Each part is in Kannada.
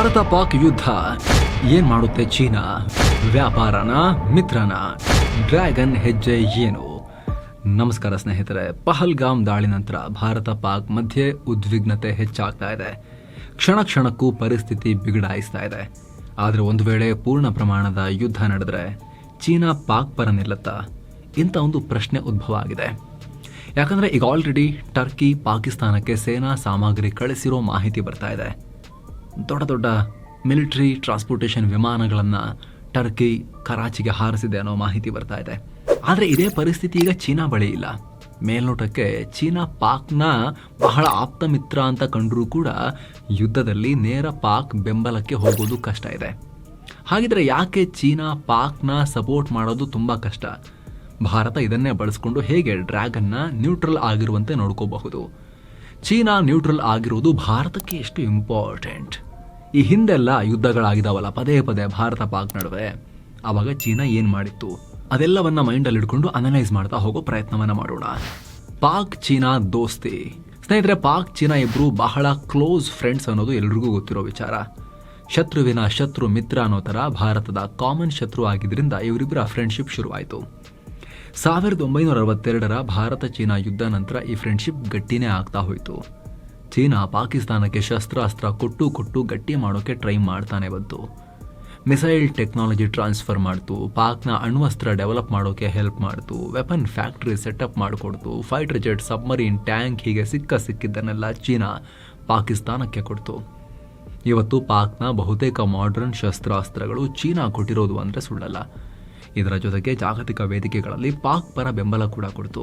ಭಾರತ ಪಾಕ್ ಯುದ್ಧ. ಏನ್ ಮಾಡುತ್ತೆ ಚೀನಾ? ವ್ಯಾಪಾರನ, ಮಿತ್ರನ? ಡ್ರ್ಯಾಗನ್ ಹೆಜ್ಜೆ ಏನು? ನಮಸ್ಕಾರ ಸ್ನೇಹಿತರೆ, ಪಹಲ್ಗಾಮ್ ದಾಳಿ ನಂತರ ಭಾರತ ಪಾಕ್ ಮಧ್ಯೆ ಉದ್ವಿಗ್ನತೆ ಹೆಚ್ಚಾಗ್ತಾ ಇದೆ. ಕ್ಷಣ ಕ್ಷಣಕ್ಕೂ ಪರಿಸ್ಥಿತಿ ಬಿಗಡಾಯಿಸ್ತಾ ಇದೆ. ಆದರೆ ಒಂದು ವೇಳೆ ಪೂರ್ಣ ಪ್ರಮಾಣದ ಯುದ್ಧ ನಡೆದ್ರೆ ಚೀನಾ ಪಾಕ್ ಪರ ನಿಲ್ಲುತ್ತಾ? ಇಂಥ ಒಂದು ಪ್ರಶ್ನೆ ಉದ್ಭವ ಆಗಿದೆ. ಯಾಕಂದ್ರೆ ಈಗ ಆಲ್ರೆಡಿ ಟರ್ಕಿ ಪಾಕಿಸ್ತಾನಕ್ಕೆ ಸೇನಾ ಸಾಮಗ್ರಿ ಕಳಿಸಿರೋ ಮಾಹಿತಿ ಬರ್ತಾ ಇದೆ. ದೊಡ್ಡ ದೊಡ್ಡ ಮಿಲಿಟರಿ ಟ್ರಾನ್ಸ್ಪೋರ್ಟೇಷನ್ ವಿಮಾನಗಳನ್ನು ಟರ್ಕಿ ಕರಾಚಿಗೆ ಹಾರಿಸಿದೆ ಅನ್ನೋ ಮಾಹಿತಿ ಬರ್ತಾ ಇದೆ. ಆದರೆ ಇದೇ ಪರಿಸ್ಥಿತಿ ಈಗ ಚೀನಾ ಬಳಿ ಇಲ್ಲ. ಮೇಲ್ನೋಟಕ್ಕೆ ಚೀನಾ ಪಾಕ್ನ ಬಹಳ ಆಪ್ತ ಮಿತ್ರ ಅಂತ ಕಂಡರೂ ಕೂಡ ಯುದ್ಧದಲ್ಲಿ ನೇರ ಪಾಕ್ ಬೆಂಬಲಕ್ಕೆ ಹೋಗೋದು ಕಷ್ಟ ಇದೆ. ಹಾಗಿದ್ರೆ ಯಾಕೆ ಚೀನಾ ಪಾಕ್ನ ಸಪೋರ್ಟ್ ಮಾಡೋದು ತುಂಬ ಕಷ್ಟ? ಭಾರತ ಇದನ್ನೇ ಬಳಸ್ಕೊಂಡು ಹೇಗೆ ಡ್ರ್ಯಾಗನ್ನ ನ್ಯೂಟ್ರಲ್ ಆಗಿರುವಂತೆ ನೋಡ್ಕೋಬಹುದು? ಚೀನಾ ನ್ಯೂಟ್ರಲ್ ಆಗಿರುವುದು ಭಾರತಕ್ಕೆ ಎಷ್ಟು ಇಂಪಾರ್ಟೆಂಟ್? ಈ ಹಿಂದೆಲ್ಲ ಯುದ್ಧಗಳಾಗಿದಾವಲ್ಲ, ಪದೇ ಪದೇ ಭಾರತ ಪಾಕ್ ನಡುವೆ. ಆವಾಗ ಚೀನಾ ಏನು ಮಾಡಿತ್ತು? ಅದೆಲ್ಲವನ್ನ ಮೈಂಡಲ್ಲಿ ಇಟ್ಕೊಂಡು ಅನಲೈಸ್ ಮಾಡ್ತಾ ಹೋಗೋ ಪ್ರಯತ್ನವನ್ನ ಮಾಡೋಣ. ಪಾಕ್ ಚೀನಾ ದೋಸ್ತಿ. ಸ್ನೇಹಿತರೆ, ಪಾಕ್ ಚೀನಾ ಇಬ್ರು ಬಹಳ ಕ್ಲೋಸ್ ಫ್ರೆಂಡ್ಸ್ ಅನ್ನೋದು ಎಲ್ರಿಗೂ ಗೊತ್ತಿರೋ ವಿಚಾರ. ಶತ್ರುವಿನ ಶತ್ರು ಮಿತ್ರ ಅನ್ನೋ ಥರ ಭಾರತದ ಕಾಮನ್ ಶತ್ರು ಆಗಿದ್ರಿಂದ ಇವರಿಬ್ಬರ ಫ್ರೆಂಡ್ಶಿಪ್ ಶುರುವಾಯಿತು. ಸಾವಿರದ ಒಂಬೈನೂರ ಅರವತ್ತೆರಡರ ಭಾರತ ಚೀನಾ ಯುದ್ಧ ನಂತರ ಈ ಫ್ರೆಂಡ್ಶಿಪ್ ಗಟ್ಟಿನೇ ಆಗ್ತಾ ಹೋಯಿತು. ಚೀನಾ ಪಾಕಿಸ್ತಾನಕ್ಕೆ ಶಸ್ತ್ರಾಸ್ತ್ರ ಕೊಟ್ಟು ಕೊಟ್ಟು ಗಟ್ಟಿ ಮಾಡೋಕ್ಕೆ ಟ್ರೈ ಮಾಡ್ತಾನೆ ಬಂತು. ಮಿಸೈಲ್ ಟೆಕ್ನಾಲಜಿ ಟ್ರಾನ್ಸ್ಫರ್ ಮಾಡ್ತು, ಪಾಕ್ನ ಅಣ್ವಸ್ತ್ರ ಡೆವಲಪ್ ಮಾಡೋಕ್ಕೆ ಹೆಲ್ಪ್ ಮಾಡ್ತು, ವೆಪನ್ ಫ್ಯಾಕ್ಟ್ರಿ ಸೆಟಪ್ ಮಾಡಿಕೊಡ್ತು, ಫೈಟರ್ ಜೆಟ್ ಸಬ್ಮರೀನ್ ಟ್ಯಾಂಕ್ ಹೀಗೆ ಸಿಕ್ಕ ಸಿಕ್ಕಿದ್ದನ್ನೆಲ್ಲ ಚೀನಾ ಪಾಕಿಸ್ತಾನಕ್ಕೆ ಕೊಡ್ತು. ಇವತ್ತು ಪಾಕ್ನ ಬಹುತೇಕ ಮಾಡ್ರನ್ ಶಸ್ತ್ರಾಸ್ತ್ರಗಳು ಚೀನಾ ಕೊಟ್ಟಿರೋದು ಅಂದರೆ ಸುಳ್ಳಲ್ಲ. ಇದರ ಜೊತೆಗೆ ಜಾಗತಿಕ ವೇದಿಕೆಗಳಲ್ಲಿ ಪಾಕ್ ಪರ ಬೆಂಬಲ ಕೂಡ ಕೊಡ್ತು.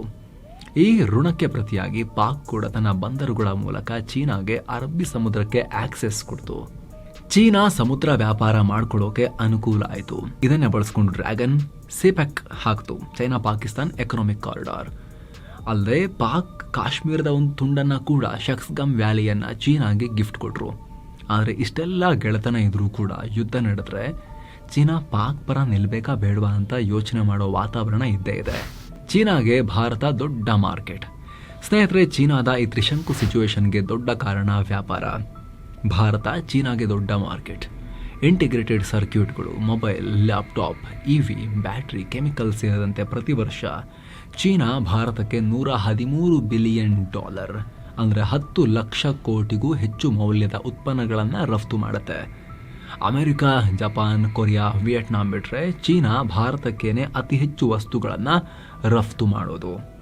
ಈ ಋಣಕ್ಕೆ ಪ್ರತಿಯಾಗಿ ಪಾಕ್ ಕೂಡ ತನ್ನ ಬಂದರುಗಳ ಮೂಲಕ ಚೀನಾಗೆ ಅರಬ್ಬಿ ಸಮುದ್ರಕ್ಕೆ ಆಕ್ಸೆಸ್ ಕೊಡ್ತು. ಚೀನಾ ಸಮುದ್ರ ವ್ಯಾಪಾರ ಮಾಡ್ಕೊಳ್ಳೋಕೆ ಅನುಕೂಲ ಆಯಿತು. ಇದನ್ನೇ ಬಳಸ್ಕೊಂಡು ಡ್ರ್ಯಾಗನ್ ಸಿಪೆಕ್ ಹಾಕ್ತು. ಚೈನಾ ಪಾಕಿಸ್ತಾನ್ ಎಕನಾಮಿಕ್ ಕಾರಿಡಾರ್ ಅಲ್ಲದೆ ಪಾಕ್ ಕಾಶ್ಮೀರದ ಒಂದು ತುಂಡನ್ನು ಕೂಡ ಶಕ್ಸ್ಗಮ್ ವ್ಯಾಲಿಯನ್ನು ಚೀನಾಗೆ ಗಿಫ್ಟ್ ಕೊಟ್ಟರು ಆದರೆ ಇಷ್ಟೆಲ್ಲ ಗೆಳೆತನ ಇದ್ರೂ ಕೂಡ ಯುದ್ಧ ನಡೆದ್ರೆ ಚೀನಾ ಪಾಕ್ ಪರ ನಿಲ್ಬೇಕಾ ಬೇಡವಾ ಅಂತ ಯೋಚನೆ ಮಾಡೋ ವಾತಾವರಣ ಇದ್ದೇ ಇದೆ. ಚೀನಾಗೆ ಭಾರತ ದೊಡ್ಡ ಮಾರ್ಕೆಟ್. ಸ್ನೇಹಿತರೆ, ಚೀನಾದ ಈ ತ್ರಿಶಂಕು ಸಿಚುವೇಶನ್ಗೆ ದೊಡ್ಡ ಕಾರಣ ವ್ಯಾಪಾರ. ಭಾರತ ಚೀನಾಗೆ ದೊಡ್ಡ ಮಾರ್ಕೆಟ್. ಇಂಟಿಗ್ರೇಟೆಡ್ ಸರ್ಕ್ಯೂಟ್ಗಳು, mobile, laptop, E V, battery chemical ಸೇರಿದಂತೆ ಪ್ರತಿ ವರ್ಷ ಚೀನಾ ಭಾರತಕ್ಕೆ ನೂರ ಹದಿಮೂರು ಬಿಲಿಯನ್ ಡಾಲರ್, ಅಂದರೆ ಹತ್ತು ಲಕ್ಷ ಕೋಟಿಗೂ ಹೆಚ್ಚು ಮೌಲ್ಯದ ಉತ್ಪನ್ನಗಳನ್ನು ರಫ್ತು ಮಾಡುತ್ತೆ. ಅಮೆರಿಕಾ, ಜಪಾನ್, ಕೊರಿಯಾ, ವಿಯೆಟ್ನಾಂ ಬಿಟ್ಟರೆ ಚೀನಾ ಭಾರತಕ್ಕೇನೆ ಅತಿ ಹೆಚ್ಚು ವಸ್ತುಗಳನ್ನು ರಫ್ತು ಮಾಡೋದು.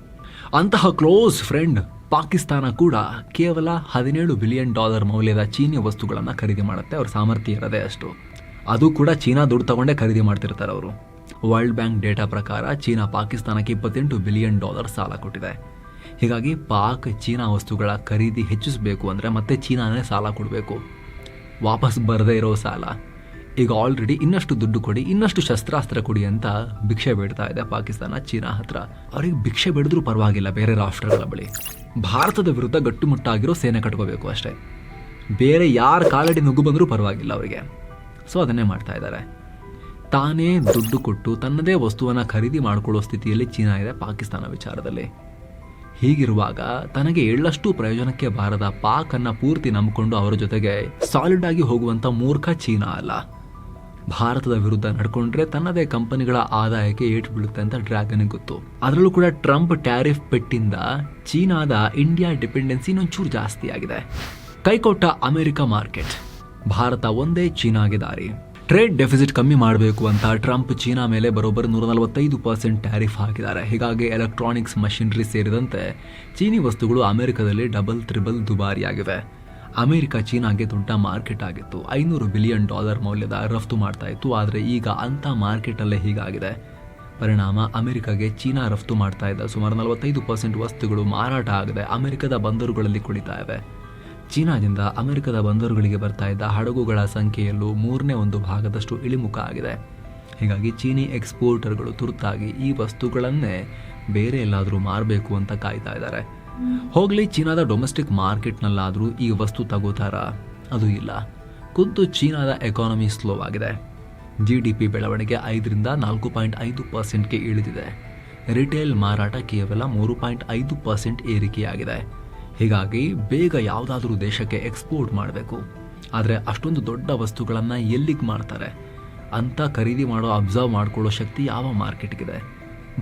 ಅಂತಹ ಕ್ಲೋಸ್ ಫ್ರೆಂಡ್ ಪಾಕಿಸ್ತಾನ ಕೂಡ ಕೇವಲ ಹದಿನೇಳು ಬಿಲಿಯನ್ ಡಾಲರ್ ಮೌಲ್ಯದ ಚೀನಿ ವಸ್ತುಗಳನ್ನು ಖರೀದಿ ಮಾಡುತ್ತೆ. ಅವ್ರ ಸಾಮರ್ಥ್ಯ ಇರೋದೇ ಅಷ್ಟು. ಅದು ಕೂಡ ಚೀನಾ ದುಡ್ಡು ತಗೊಂಡೇ ಖರೀದಿ ಮಾಡ್ತಿರ್ತಾರೆ ಅವರು. ವರ್ಲ್ಡ್ ಬ್ಯಾಂಕ್ ಡೇಟಾ ಪ್ರಕಾರ ಚೀನಾ ಪಾಕಿಸ್ತಾನಕ್ಕೆ ಇಪ್ಪತ್ತೆಂಟು ಬಿಲಿಯನ್ ಡಾಲರ್ ಸಾಲ ಕೊಟ್ಟಿದೆ. ಹೀಗಾಗಿ ಪಾಕ್ ಚೀನಾ ವಸ್ತುಗಳ ಖರೀದಿ ಹೆಚ್ಚಿಸಬೇಕು ಅಂದರೆ ಮತ್ತೆ ಚೀನಾನೇ ಸಾಲ ಕೊಡಬೇಕು. ವಾಪಸ್ ಬರದೇ ಇರೋ ಸಾಲ. ಈಗ ಆಲ್ರೆಡಿ ಇನ್ನಷ್ಟು ದುಡ್ಡು ಕೊಡಿ, ಇನ್ನಷ್ಟು ಶಸ್ತ್ರಾಸ್ತ್ರ ಕೊಡಿ ಅಂತ ಭಿಕ್ಷೆ ಬೇಡ್ತಾ ಇದೆ ಪಾಕಿಸ್ತಾನ, ಚೀನಾ ಹತ್ರ. ಅವ್ರಿಗೆ ಭಿಕ್ಷೆ ಬೇಡಿದ್ರೂ ಪರವಾಗಿಲ್ಲ ಬೇರೆ ರಾಷ್ಟ್ರಗಳ ಬಳಿ. ಭಾರತದ ವಿರುದ್ಧ ಗಟ್ಟುಮುಟ್ಟಾಗಿರೋ ಸೇನೆ ಕಟ್ಕೋಬೇಕು ಅಷ್ಟೇ. ಬೇರೆ ಯಾರ ಕಾಲಡಿ ನುಗ್ಗು ಬಂದರೂ ಪರವಾಗಿಲ್ಲ ಅವರಿಗೆ. ಸೊ ಅದನ್ನೇ ಮಾಡ್ತಾ ಇದ್ದಾರೆ. ತಾನೇ ದುಡ್ಡು ಕೊಟ್ಟು ತನ್ನದೇ ವಸ್ತುವನ್ನು ಖರೀದಿ ಮಾಡಿಕೊಳ್ಳೋ ಸ್ಥಿತಿಯಲ್ಲಿ ಚೀನಾ ಇದೆ ಪಾಕಿಸ್ತಾನ ವಿಚಾರದಲ್ಲಿ. ಹೀಗಿರುವಾಗ ತನಗೆ ಎಳ್ಳಷ್ಟು ಪ್ರಯೋಜನಕ್ಕೆ ಬಾರದ ಪಾಕನ್ನು ಪೂರ್ತಿ ನಂಬಿಕೊಂಡು ಅವರ ಜೊತೆಗೆ ಸಾಲಿಡ್ ಆಗಿ ಹೋಗುವಂತ ಮೂರ್ಖ ಚೀನಾ ಅಲ್ಲ. ಭಾರತದ ವಿರುದ್ಧ ನಡ್ಕೊಂಡ್ರೆ ತನ್ನದೇ ಕಂಪನಿಗಳ ಆದಾಯಕ್ಕೆ ಏಟು ಬೀಳುತ್ತೆ ಅಂತ ಡ್ರ್ಯಾಗನ್ ಗೊತ್ತು. ಅದರಲ್ಲೂ ಕೂಡ ಟ್ರಂಪ್ ಟ್ಯಾರಿಫ್ ಪೆಟ್ಟಿಂದ ಚೀನಾದ ಇಂಡಿಯಾ ಡಿಪೆಂಡೆನ್ಸಿ ಇನ್ನೊಂಚೂರು ಜಾಸ್ತಿ ಆಗಿದೆ. ಕೈಕೊಟ್ಟ ಅಮೆರಿಕ ಮಾರ್ಕೆಟ್. ಭಾರತ ಒಂದೇ ಚೀನಾಗೆ ದಾರಿ. ಟ್ರೇಡ್ ಡೆಫಿಸಿಟ್ ಕಮ್ಮಿ ಮಾಡಬೇಕು ಅಂತ ಟ್ರಂಪ್ ಚೀನಾ ಮೇಲೆ ಬರೋಬ್ಬರಿ ನೂರ ನಲವತ್ತೈದು ಪರ್ಸೆಂಟ್ ಟ್ಯಾರಿಫ್ ಹಾಕಿದ್ದಾರೆ. ಹೀಗಾಗಿ ಎಲೆಕ್ಟ್ರಾನಿಕ್ಸ್ ಮಷಿನರಿ ಸೇರಿದಂತೆ ಚೀನಿ ವಸ್ತುಗಳು ಅಮೆರಿಕದಲ್ಲಿ ಡಬಲ್, ತ್ರಿಬಲ್ ದುಬಾರಿಯಾಗಿವೆ. ಅಮೆರಿಕ, ಚೀನಾಗೆ ದೊಡ್ಡ ಮಾರ್ಕೆಟ್ ಆಗಿತ್ತು. ಐನೂರು ಬಿಲಿಯನ್ ಡಾಲರ್ ಮೌಲ್ಯದ ರಫ್ತು ಮಾಡ್ತಾ ಇತ್ತು, ಆದರೆ ಈಗ ಅಂಥ ಮಾರ್ಕೆಟಲ್ಲೇ ಹೀಗಾಗಿದೆ. ಪರಿಣಾಮ, ಅಮೆರಿಕಾಗೆ ಚೀನಾ ರಫ್ತು ಮಾಡ್ತಾ ಇದ್ದ ಸುಮಾರು ನಲವತ್ತೈದು ಪರ್ಸೆಂಟ್ ವಸ್ತುಗಳು ಮಾರಾಟ ಆಗದೆ ಅಮೆರಿಕದ ಬಂದರುಗಳಲ್ಲಿ ಕುಳಿತಾ ಇವೆ ಚೀನಾದಿಂದ ಅಮೆರಿಕದ ಬಂದರುಗಳಿಗೆ ಬರ್ತಾ ಇದ್ದ ಹಡಗುಗಳ ಸಂಖ್ಯೆಯಲ್ಲೂ ಮೂರನೇ ಒಂದು ಭಾಗದಷ್ಟು ಇಳಿಮುಖ ಆಗಿದೆ. ಹೀಗಾಗಿ ಚೀನಿ ಎಕ್ಸ್ಪೋರ್ಟರ್ಗಳು ತುರ್ತಾಗಿ ಈ ವಸ್ತುಗಳನ್ನೇ ಬೇರೆ ಎಲ್ಲಾದರೂ ಮಾರಬೇಕು ಅಂತ ಕಾಯ್ತಾ ಇದ್ದಾರೆ. ಹೋಗ್ಲಿ, ಚೀನಾದ ಡೊಮೆಸ್ಟಿಕ್ ಮಾರ್ಕೆಟ್ನಲ್ಲಾದರೂ ಈ ವಸ್ತು ತಗೋತಾರ ಅದು ಇಲ್ಲ. ಖುದ್ದು ಚೀನಾದ ಎಕಾನಮಿ ಸ್ಲೋ ಆಗಿದೆ. ಜಿ ಡಿ ಪಿ ಬೆಳವಣಿಗೆ ಐದರಿಂದ ನಾಲ್ಕು ಪಾಯಿಂಟ್ ಐದು ಪರ್ಸೆಂಟ್ಗೆ ಇಳಿದಿದೆ. ರಿಟೇಲ್ ಮಾರಾಟ ಕೇವಲ ಮೂರು ಪಾಯಿಂಟ್ ಐದು ಪರ್ಸೆಂಟ್ ಏರಿಕೆಯಾಗಿದೆ. ಹೀಗಾಗಿ ಬೇಗ ಯಾವುದಾದ್ರೂ ದೇಶಕ್ಕೆ ಎಕ್ಸ್ಪೋರ್ಟ್ ಮಾಡಬೇಕು. ಆದರೆ ಅಷ್ಟೊಂದು ದೊಡ್ಡ ವಸ್ತುಗಳನ್ನು ಎಲ್ಲಿಗೆ ಮಾಡ್ತಾರೆ ಅಂತ ಖರೀದಿ ಮಾಡೋ ಅಬ್ಸರ್ವ್ ಮಾಡ್ಕೊಳ್ಳೋ ಶಕ್ತಿ ಯಾವ ಮಾರ್ಕೆಟ್ಗಿದೆ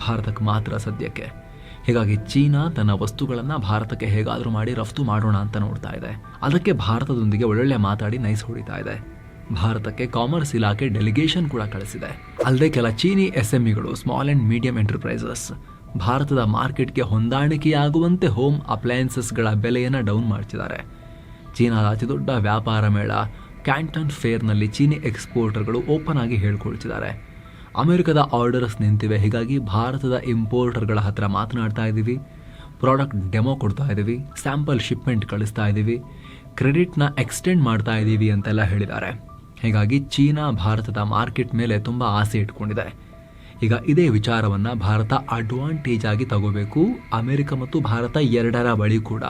ಭಾರತಕ್ಕೆ ಮಾತ್ರ ಸದ್ಯಕ್ಕೆ. ಹೀಗಾಗಿ ಚೀನಾ ತನ್ನ ವಸ್ತುಗಳನ್ನು ಭಾರತಕ್ಕೆ ಹೇಗಾದರೂ ಮಾಡಿ ರಫ್ತು ಮಾಡೋಣ ಅಂತ ನೋಡ್ತಾ ಇದೆ. ಅದಕ್ಕೆ ಭಾರತದೊಂದಿಗೆ ಒಳ್ಳೊಳ್ಳೆ ಮಾತಾಡಿ ನೈಸ್ ಹೊಡಿತಾ ಇದೆ. ಭಾರತಕ್ಕೆ ಕಾಮರ್ಸ್ ಇಲಾಖೆ ಡೆಲಿಗೇಷನ್ ಕೂಡ ಕಳಿಸಿದೆ. ಅಲ್ಲದೆ ಕೆಲ ಚೀನಿ ಎಸ್ ಎಂಇಗಳು ಸ್ಮಾಲ್ ಅಂಡ್ ಮೀಡಿಯಂ ಎಂಟರ್ಪ್ರೈಸಸ್. ಭಾರತದ ಮಾರ್ಕೆಟ್ಗೆ ಹೊಂದಾಣಿಕೆಯಾಗುವಂತೆ ಹೋಮ್ ಅಪ್ಲಯನ್ಸಸ್ಗಳ ಬೆಲೆಯನ್ನು ಡೌನ್ ಮಾಡ್ತಿದ್ದಾರೆ. ಚೀನಾದ ಅತಿದೊಡ್ಡ ವ್ಯಾಪಾರ ಮೇಳ ಕ್ಯಾಂಟನ್ ಫೇರ್ನಲ್ಲಿ ಚೀನಿ ಎಕ್ಸ್ಪೋರ್ಟರ್ಗಳು ಓಪನ್ ಆಗಿ ಹೇಳ್ಕೊಳ್ತಿದ್ದಾರೆ. ಅಮೆರಿಕದ ಆರ್ಡರ್ಸ್ ನಿಂತಿವೆ. ಹೀಗಾಗಿ ಭಾರತದ ಇಂಪೋರ್ಟರ್ಗಳ ಹತ್ರ ಮಾತನಾಡ್ತಾ ಇದ್ದೀವಿ ಪ್ರಾಡಕ್ಟ್ ಡೆಮೋ ಕೊಡ್ತಾ ಇದ್ದೀವಿ ಸ್ಯಾಂಪಲ್ ಶಿಪ್ಮೆಂಟ್ ಕಳಿಸ್ತಾ ಇದ್ದೀವಿ ಕ್ರೆಡಿಟ್ನ ಎಕ್ಸ್ಟೆಂಡ್ ಮಾಡ್ತಾ ಇದ್ದೀವಿ ಅಂತೆಲ್ಲ ಹೇಳಿದ್ದಾರೆ. ಹೀಗಾಗಿ ಚೀನಾ, ಭಾರತದ ಮಾರ್ಕೆಟ್ ಮೇಲೆ ತುಂಬ ಆಸೆ ಇಟ್ಕೊಂಡಿದೆ. ಈಗ ಇದೇ ವಿಚಾರವನ್ನು ಭಾರತ ಅಡ್ವಾಂಟೇಜ್ ಆಗಿ ತಗೋಬೇಕು. ಅಮೆರಿಕ ಮತ್ತು ಭಾರತ ಎರಡರ ಬಳಿ ಕೂಡ.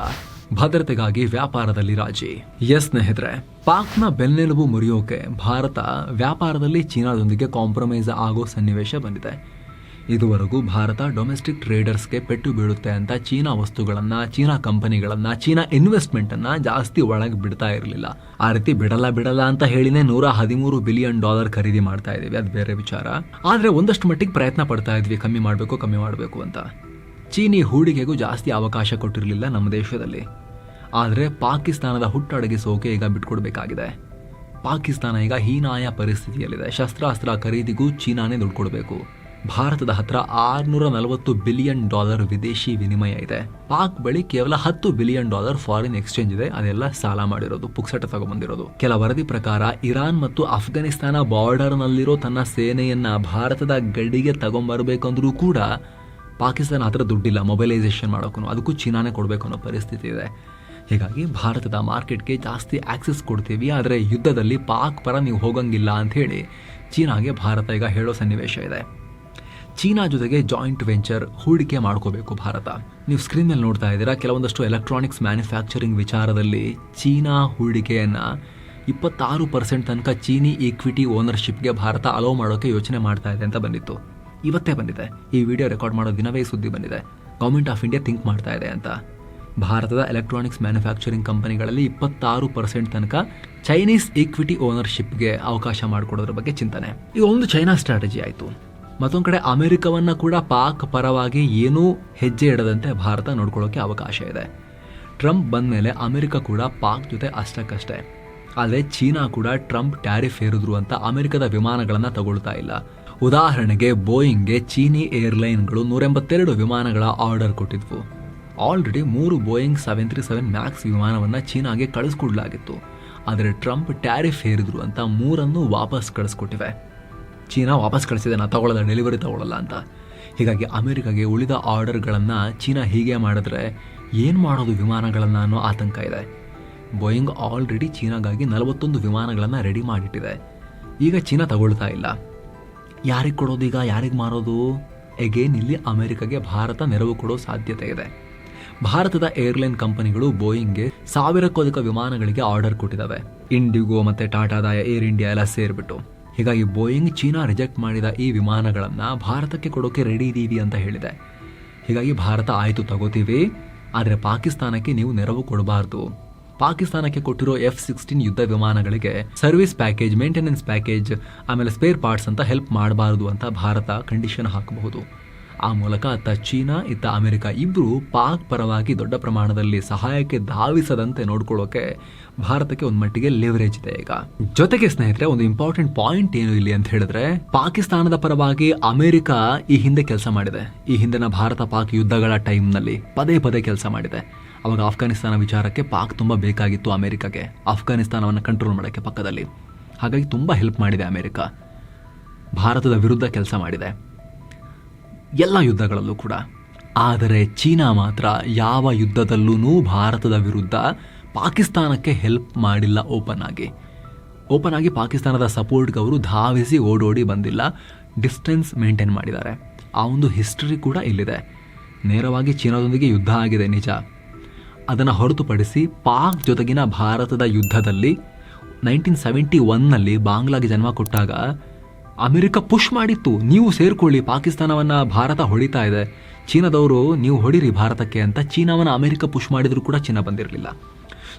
ಭದ್ರತೆಗಾಗಿ ವ್ಯಾಪಾರದಲ್ಲಿ ರಾಜಿ. ಎಸ್ ಸ್ನೇಹಿತರೆ, ಪಾಕ್ನ ಬೆನ್ನೆಲುಬು ಮುರಿಯೋಕೆ ಭಾರತ ವ್ಯಾಪಾರದಲ್ಲಿ ಚೀನಾದೊಂದಿಗೆ ಕಾಂಪ್ರಮೈಸ್ ಆಗೋ ಸನ್ನಿವೇಶ ಬಂದಿದೆ. ಇದುವರೆಗೂ ಭಾರತ ಡೊಮೆಸ್ಟಿಕ್ ಟ್ರೇಡರ್ಸ್ಗೆ ಪೆಟ್ಟು ಬೀಳುತ್ತೆ ಅಂತ ಚೀನಾ ವಸ್ತುಗಳನ್ನ, ಚೀನಾ ಕಂಪನಿಗಳನ್ನ, ಚೀನಾ ಇನ್ವೆಸ್ಟ್ಮೆಂಟನ್ನು ಜಾಸ್ತಿ ಒಳಗೆ ಬಿಡ್ತಾ ಇರಲಿಲ್ಲ. ಆ ರೀತಿ ಬಿಡಲ್ಲ ಬಿಡಲ್ಲ ಅಂತ ಹೇಳಿನೇ ನೂರ ಹದಿಮೂರು ಬಿಲಿಯನ್ ಡಾಲರ್ ಖರೀದಿ ಮಾಡ್ತಾ ಇದೀವಿ ಅದು ಬೇರೆ ವಿಚಾರ. ಆದ್ರೆ ಒಂದಷ್ಟು ಮಟ್ಟಿಗೆ ಪ್ರಯತ್ನ ಪಡ್ತಾ ಇದ್ವಿ. ಕಮ್ಮಿ ಮಾಡಬೇಕು ಕಮ್ಮಿ ಮಾಡಬೇಕು ಅಂತ. ಚೀನಿ ಹೂಡಿಕೆಗೂ ಜಾಸ್ತಿ ಅವಕಾಶ ಕೊಟ್ಟಿರಲಿಲ್ಲ ನಮ್ಮ ದೇಶದಲ್ಲಿ. ಆದರೆ ಪಾಕಿಸ್ತಾನದ ಹುಟ್ಟಡಗಿಸೋಕೆ ಈಗ ಬಿಟ್ಕೊಡ್ಬೇಕಾಗಿದೆ. ಪಾಕಿಸ್ತಾನ ಈಗ ಹೀನಾಯ ಪರಿಸ್ಥಿತಿಯಲ್ಲಿದೆ. ಶಸ್ತ್ರಾಸ್ತ್ರ ಖರೀದಿಗೂ ಚೀನಾನೇ ದುಡ್ಡು ಭಾರತದ ಹತ್ರ ಆರ್ನೂರ ನಲವತ್ತು ಬಿಲಿಯನ್ ಡಾಲರ್ ವಿದೇಶಿ ವಿನಿಮಯ ಇದೆ. ಪಾಕ್ ಬಳಿ ಕೇವಲ ಹತ್ತು ಬಿಲಿಯನ್ ಡಾಲರ್ ಫಾರಿನ್ ಎಕ್ಸ್ಚೇಂಜ್ ಇದೆ. ಅದೆಲ್ಲ ಸಾಲ ಮಾಡಿರೋದು, ಪುಕ್ಸಟ ತಗೊಂಡ್ಬಂದಿರೋದು. ಕೆಲ ವರದಿ ಪ್ರಕಾರ ಇರಾನ್ ಮತ್ತು ಅಫ್ಘಾನಿಸ್ತಾನ ಬಾರ್ಡರ್ನಲ್ಲಿರೋ ತನ್ನ ಸೇನೆಯನ್ನ ಭಾರತದ ಗಡಿಗೆ ತಗೊಂಡ್ಬರ್ಬೇಕಂದ್ರೂ ಕೂಡ ಪಾಕಿಸ್ತಾನ ಹತ್ರ ದುಡ್ಡಿಲ್ಲ, ಮೊಬೈಲೈಸೇಷನ್ ಮಾಡೋಕ್ಕೂ ಅದಕ್ಕೂ ಚೀನಾನೇ ಕೊಡಬೇಕು ಅನ್ನೋ ಪರಿಸ್ಥಿತಿ ಇದೆ. ಹೀಗಾಗಿ ಭಾರತದ ಮಾರ್ಕೆಟ್ಗೆ ಜಾಸ್ತಿ ಆಕ್ಸೆಸ್ ಕೊಡ್ತೀವಿ, ಆದರೆ ಯುದ್ಧದಲ್ಲಿ ಪಾಕ್ ಪರ ನೀವು ಹೋಗಂಗಿಲ್ಲ ಅಂತ ಹೇಳಿ ಚೀನಾಗೆ ಭಾರತ ಈಗ ಹೇಳೋ ಸನ್ನಿವೇಶ ಇದೆ. ಚೀನಾ ಜೊತೆಗೆ ಜಾಯಿಂಟ್ ವೆಂಚರ್ ಹೂಡಿಕೆ ಮಾಡ್ಕೋಬೇಕು ಭಾರತ. ನೀವು ಸ್ಕ್ರೀನ್ ಮೇಲೆ ನೋಡ್ತಾ ಇದ್ದೀರಾ, ಕೆಲವೊಂದಷ್ಟು ಎಲೆಕ್ಟ್ರಾನಿಕ್ಸ್ ಮ್ಯಾನುಫ್ಯಾಕ್ಚರಿಂಗ್ ವಿಚಾರದಲ್ಲಿ ಚೀನಾ ಹೂಡಿಕೆಯನ್ನು ಇಪ್ಪತ್ತಾರು ಪರ್ಸೆಂಟ್ ತನಕ ಚೀನಿ ಈಕ್ವಿಟಿ ಓನರ್ಶಿಪ್ಗೆ ಭಾರತ ಅಲೋ ಮಾಡೋಕೆ ಯೋಚನೆ ಮಾಡ್ತಾ ಇದೆ ಅಂತ ಬಂದಿತ್ತು. ಇವತ್ತೇ ಬಂದಿದೆ. ಈ ವಿಡಿಯೋ ರೆಕಾರ್ಡ್ ಮಾಡೋ ದಿನವೇ ಸುದ್ದಿ ಬಂದಿದೆ. ಗೌರ್ಮೆಂಟ್ ಆಫ್ ಇಂಡಿಯಾ ಥಿಂಕ್ ಮಾಡ್ತಾ ಇದೆ ಅಂತ. ಭಾರತದ ಎಲೆಕ್ಟ್ರಾನಿಕ್ಸ್ ಮ್ಯಾನುಫ್ಯಾಕ್ಚರಿಂಗ್ ಕಂಪನಿಗಳಲ್ಲಿ ಇಪ್ಪತ್ತಾರು ಪರ್ಸೆಂಟ್ ತನಕ ಚೈನೀಸ್ ಈಕ್ವಿಟಿ ಓನರ್ಶಿಪ್ಗೆ ಅವಕಾಶ ಮಾಡಿಕೊಡೋದ್ರ ಬಗ್ಗೆ ಚಿಂತನೆ. ಒಂದು ಚೈನಾ ಸ್ಟ್ರಾಟಜಿ ಆಯಿತು. ಮತ್ತೊಂದು ಕಡೆ ಅಮೆರಿಕವನ್ನ ಕೂಡ ಪಾಕ್ ಪರವಾಗಿ ಏನೂ ಹೆಜ್ಜೆ ಇಡದಂತೆ ಭಾರತ ನೋಡ್ಕೊಳ್ಳೋಕೆ ಅವಕಾಶ ಇದೆ. ಟ್ರಂಪ್ ಬಂದ ಮೇಲೆ ಅಮೆರಿಕ ಕೂಡ ಪಾಕ್ ಜೊತೆ ಅಷ್ಟಕ್ಕಷ್ಟೇ. ಆದರೆ ಚೀನಾ ಕೂಡ ಟ್ರಂಪ್ ಟ್ಯಾರಿಫ್ ಹೇರಿದ್ರು ಅಂತ ಅಮೆರಿಕದ ವಿಮಾನಗಳನ್ನು ತಗೊಳ್ತಾ ಇಲ್ಲ. ಉದಾಹರಣೆಗೆ ಬೋಯಿಂಗ್ಗೆ ಚೀನಿ ಏರ್ಲೈನ್ಗಳು ನೂರೆಂಬತ್ತೆರಡು ವಿಮಾನಗಳ ಆರ್ಡರ್ ಕೊಟ್ಟಿದ್ವು. ಆಲ್ರೆಡಿ ಮೂರು Boeing seven three seven max ವಿಮಾನವನ್ನು ಚೀನಾಗೆ ಕಳಿಸ್ಕೊಡ್ಲಾಗಿತ್ತು. ಆದರೆ ಟ್ರಂಪ್ ಟ್ಯಾರಿಫ್ ಹೇರಿದ್ರು ಅಂತ ಮೂರನ್ನು ವಾಪಸ್ ಕಳಿಸ್ಕೊಟ್ಟಿವೆ. ಚೀನಾ ವಾಪಸ್ ಕಳಿಸಿದೆ, ನಾ ತಗೊಳ್ಳಲ್ಲ ಡೆಲಿವರಿ ತಗೊಳ್ಳಲ್ಲ ಅಂತ. ಹೀಗಾಗಿ ಅಮೆರಿಕಾಗೆ ಉಳಿದ ಆರ್ಡರ್ಗಳನ್ನು ಚೀನಾ ಹೀಗೆ ಮಾಡಿದ್ರೆ ಏನು ಮಾಡೋದು ವಿಮಾನಗಳನ್ನು ಅನ್ನೋ ಆತಂಕ ಇದೆ. ಬೋಯಿಂಗ್ ಆಲ್ರೆಡಿ ಚೀನಾಗಾಗಿ ನಲವತ್ತೊಂದು ವಿಮಾನಗಳನ್ನು ರೆಡಿ ಮಾಡಿಟ್ಟಿದೆ. ಈಗ ಚೀನಾ ತಗೊಳ್ತಾ ಇಲ್ಲ. ಯಾರಿಗೆ ಕೊಡೋದು ಈಗ, ಯಾರಿಗೆ ಮಾರೋದು? ಎಗೇನ್ ಇಲ್ಲಿ ಅಮೆರಿಕಾಗೆ ಭಾರತ ನೆರವು ಕೊಡೋ ಸಾಧ್ಯತೆ ಇದೆ. ಭಾರತದ ಏರ್ಲೈನ್ ಕಂಪನಿಗಳು ಬೋಯಿಂಗ್ಗೆ ಸಾವಿರಕ್ಕೂ ಅಧಿಕ ವಿಮಾನಗಳಿಗೆ ಆರ್ಡರ್ ಕೊಟ್ಟಿದ್ದಾವೆ. ಇಂಡಿಗೋ ಮತ್ತೆ ಟಾಟಾದ ಏರ್ ಇಂಡಿಯಾ ಎಲ್ಲ ಸೇರಿಬಿಟ್ಟು. ಹೀಗಾಗಿ ಬೋಯಿಂಗ್ ಚೀನಾ ರಿಜೆಕ್ಟ್ ಮಾಡಿದ ಈ ವಿಮಾನಗಳನ್ನು ಭಾರತಕ್ಕೆ ಕೊಡೋಕೆ ರೆಡಿ ಇದ್ದೀವಿ ಅಂತ ಹೇಳಿದೆ. ಹೀಗಾಗಿ ಭಾರತ ಆಯಿತು ತಗೋತೀವಿ. ಆದರೆ ಪಾಕಿಸ್ತಾನಕ್ಕೆ ನೀವು ನೆರವು ಕೊಡಬಾರ್ದು. ಪಾಕಿಸ್ತಾನಕ್ಕೆ ಕೊಟ್ಟಿರೋ ಎಫ್ ಸಿಕ್ಸ್ಟೀನ್ ಯುದ್ಧ ವಿಮಾನಗಳಿಗೆ ಸರ್ವಿಸ್ ಪ್ಯಾಕೇಜ್ ಮೇಂಟೆನೆನ್ಸ್ ಪ್ಯಾಕೇಜ್ ಆಮೇಲೆ ಸ್ಪೇರ್ ಪಾರ್ಟ್ಸ್ ಅಂತ ಹೆಲ್ಪ್ ಮಾಡಬಾರ್ದು ಅಂತ ಭಾರತ ಕಂಡೀಷನ್ ಹಾಕಬಹುದು. ಆ ಮೂಲಕ ಅತ್ತ ಚೀನಾ, ಇತ್ತ ಅಮೆರಿಕ ಇಬ್ಬರು ಪಾಕ್ ಪರವಾಗಿ ದೊಡ್ಡ ಪ್ರಮಾಣದಲ್ಲಿ ಸಹಾಯಕ್ಕೆ ಧಾವಿಸದಂತೆ ನೋಡ್ಕೊಳ್ಳೋಕೆ ಭಾರತಕ್ಕೆ ಒಂದು ಮಟ್ಟಿಗೆ ಲಿವರೇಜ್ ಇದೆ ಈಗ. ಜೊತೆಗೆ ಸ್ನೇಹಿತರೆ, ಒಂದು ಇಂಪಾರ್ಟೆಂಟ್ ಪಾಯಿಂಟ್ ಏನು ಇಲ್ಲಿ ಅಂತ ಹೇಳಿದ್ರೆ, ಪಾಕಿಸ್ತಾನದ ಪರವಾಗಿ ಅಮೆರಿಕ ಈ ಹಿಂದೆ ಕೆಲಸ ಮಾಡಿದೆ. ಈ ಹಿಂದಿನ ಭಾರತ ಪಾಕ್ ಯುದ್ಧಗಳ ಟೈಮ್ನಲ್ಲಿ ಪದೇ ಪದೇ ಕೆಲಸ ಮಾಡಿದೆ. ಅವಾಗ ಆಫ್ಘಾನಿಸ್ತಾನ ವಿಚಾರಕ್ಕೆ ಪಾಕ್ ತುಂಬ ಬೇಕಾಗಿತ್ತು ಅಮೆರಿಕಗೆ. ಆಫ್ಘಾನಿಸ್ತಾನವನ್ನು ಕಂಟ್ರೋಲ್ ಮಾಡೋಕ್ಕೆ ಪಕ್ಕದಲ್ಲಿ. ಹಾಗಾಗಿ ತುಂಬ ಹೆಲ್ಪ್ ಮಾಡಿದೆ ಅಮೆರಿಕ. ಭಾರತದ ವಿರುದ್ಧ ಕೆಲಸ ಮಾಡಿದೆ. ಎಲ್ಲ ಯುದ್ಧಗಳಲ್ಲೂ ಕೂಡ. ಆದರೆ ಚೀನಾ ಮಾತ್ರ ಯಾವ ಯುದ್ಧದಲ್ಲೂ ಭಾರತದ ವಿರುದ್ಧ ಪಾಕಿಸ್ತಾನಕ್ಕೆ ಹೆಲ್ಪ್ ಮಾಡಿಲ್ಲ ಓಪನ್ ಆಗಿ. ಓಪನ್ ಆಗಿ ಪಾಕಿಸ್ತಾನದ ಸಪೋರ್ಟ್ಗೆ ಅವರು ಧಾವಿಸಿ ಓಡೋಡಿ ಬಂದಿಲ್ಲ. ಡಿಸ್ಟೆನ್ಸ್ ಮೇಂಟೈನ್ ಮಾಡಿದ್ದಾರೆ. ಆ ಒಂದು ಹಿಸ್ಟ್ರಿ ಕೂಡ ಇಲ್ಲಿದೆ. ನೇರವಾಗಿ ಚೀನಾದೊಂದಿಗೆ ಯುದ್ಧ ಆಗಿದೆ ನಿಜ. ಅದನ್ನು ಹೊರತುಪಡಿಸಿ ಪಾಕ್ ಜೊತೆಗಿನ ಭಾರತದ ಯುದ್ಧದಲ್ಲಿ ನೈನ್ಟೀನ್ ಸೆವೆಂಟಿ ಒನ್ನಲ್ಲಿ ಬಾಂಗ್ಲಾಗೆ ಜನ್ಮ ಕೊಟ್ಟಾಗ ಅಮೆರಿಕ ಪುಷ್ ಮಾಡಿತ್ತು. ನೀವು ಸೇರ್ಕೊಳ್ಳಿ, ಪಾಕಿಸ್ತಾನವನ್ನ ಭಾರತ ಹೊಡಿತಾ ಇದೆ. ಚೀನಾದವರು, ನೀವು ಹೊಡಿರಿ ಭಾರತಕ್ಕೆ ಅಂತ ಚೀನಾವನ್ನು ಅಮೆರಿಕ ಪುಷ್ ಮಾಡಿದರೂ ಕೂಡ ಚೀನಾ ಬಂದಿರಲಿಲ್ಲ.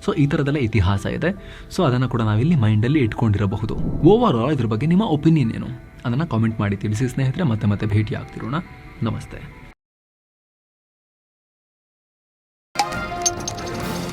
ಸೊ ಈ ಥರದೆಲ್ಲ ಇತಿಹಾಸ ಇದೆ. ಸೊ ಅದನ್ನು ಕೂಡ ನಾವಿಲ್ಲಿ ಮೈಂಡಲ್ಲಿ ಇಟ್ಕೊಂಡಿರಬಹುದು. ಓವರ್ ಆಲ್ ಇದ್ರ ಬಗ್ಗೆ ನಿಮ್ಮ ಒಪಿನಿಯನ್ ಏನು? ಅದನ್ನು ಕಾಮೆಂಟ್ ಮಾಡಿ ತಿಳಿಸಿ ಸ್ನೇಹಿತರೆ, ಮತ್ತೆ ಮತ್ತೆ ಭೇಟಿ ಆಗ್ತಿರೋಣ ನಮಸ್ತೆ.